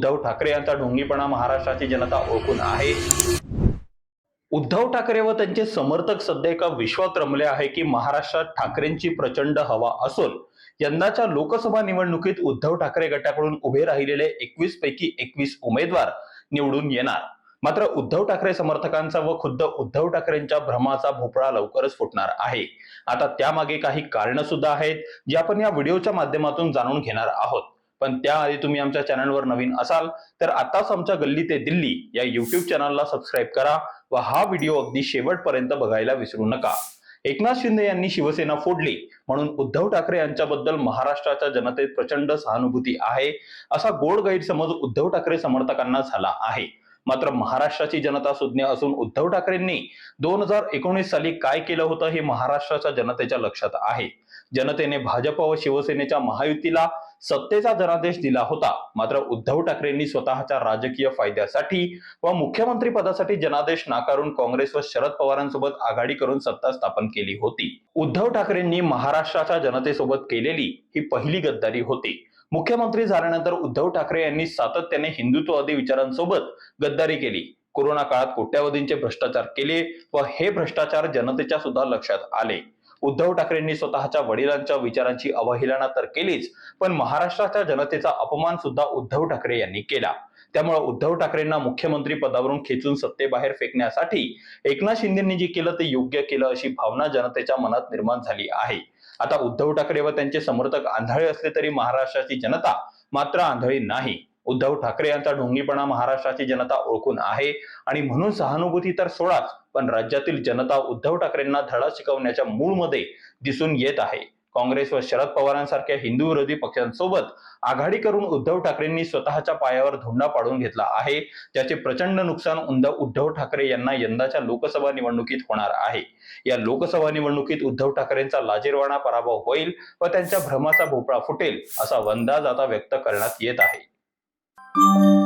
उद्धव ठाकरे यांचा ढोंगीपणा महाराष्ट्राची जनता ओळखून आहे. उद्धव ठाकरे व त्यांचे समर्थक सध्या एका विश्वात रमले आहे की महाराष्ट्रात ठाकरेंची प्रचंड हवा असून यंदाच्या लोकसभा निवडणुकीत उद्धव ठाकरे गटाकडून उभे राहिलेले एकवीस पैकी एकवीस उमेदवार निवडून येणार. मात्र उद्धव ठाकरे समर्थकांचा व खुद्द उद्धव ठाकरेंच्या भ्रमाचा भोपळा लवकरच फुटणार आहे. आता त्यामागे काही कारण सुद्धा आहेत जे आपण या व्हिडिओच्या माध्यमातून जाणून घेणार आहोत. पण त्याआधी तुम्ही आमच्या चॅनलवर नवीन असाल तर आताच आमच्या गल्ली ते दिल्ली या युट्यूब चॅनलला सबस्क्राईब करा व हा व्हिडिओ अगदी शेवटपर्यंत बघायला विसरू नका. एकनाथ शिंदे यांनी शिवसेना फोडली म्हणून उद्धव ठाकरे यांच्याबद्दल महाराष्ट्राच्या जनतेत प्रचंड सहानुभूती आहे असा गोड गैरसमज उद्धव ठाकरे समर्थकांना झाला आहे. मात्र महाराष्ट्राची जनता सुज्ञ असून उद्धव ठाकरेंनी दोन हजार एकोणीस साली काय केलं होतं हे महाराष्ट्राच्या जनतेच्या लक्षात आहे. जनतेने भाजप व शिवसेनेच्या महायुतीला सत्तेचा जनादेश दिला होता. मात्र उद्धव ठाकरेंनी स्वतःच्या राजकीय फायद्यासाठी व मुख्यमंत्री पदासाठी जनादेश नाकारून काँग्रेस व शरद पवारांसोबत आघाडी करून सत्ता स्थापन केली होती. उद्धव ठाकरेंनी महाराष्ट्राच्या जनतेसोबत केलेली ही पहिली गद्दारी होती. मुख्यमंत्री झाल्यानंतर उद्धव ठाकरे यांनी सातत्याने हिंदुत्ववादी विचारांसोबत गद्दारी केली. कोरोना काळात कोट्यावधींचे भ्रष्टाचार केले व हे भ्रष्टाचार जनतेच्या सुद्धा लक्षात आले. उद्धव ठाकरेंनी स्वतःच्या वडिलांच्या विचारांची अवहेलना तर केलीच पण महाराष्ट्राच्या जनतेचा अपमान सुद्धा उद्धव ठाकरे यांनी केला. त्यामुळे उद्धव ठाकरेंना मुख्यमंत्री पदावरून खेचून सत्तेबाहेर फेकण्यासाठी एकनाथ शिंदेंनी जे केलं ते योग्य केलं अशी भावना जनतेच्या मनात निर्माण झाली आहे. आता उद्धव ठाकरे व त्यांचे समर्थक आंधळे असले तरी महाराष्ट्राची जनता मात्र आंधळी नाही. उद्धव ठाकरे यांचा ढोंगीपणा महाराष्ट्राची जनता ओळखून आहे. आणि म्हणून सहानुभूती तर सोडाच पण राज्यातील जनता उद्धव ठाकरेंना धडा शिकवण्याच्या मूळमध्ये दिसून येत आहे. काँग्रेस व शरद पवारांसारख्या हिंदू विरोधी पक्षांसोबत आघाडी करून उद्धव ठाकरेंनी स्वतःच्या पायावर धोंडा पाडून घेतला आहे. ज्याचे प्रचंड नुकसान उद्धव ठाकरे यांना यंदाच्या लोकसभा निवडणुकीत होणार आहे. या लोकसभा निवडणुकीत उद्धव ठाकरेंचा लाजीरवाणा पराभव होईल व त्यांच्या भ्रमाचा भोपळा फुटेल असा अंदाज आता व्यक्त करण्यात येत आहे. Música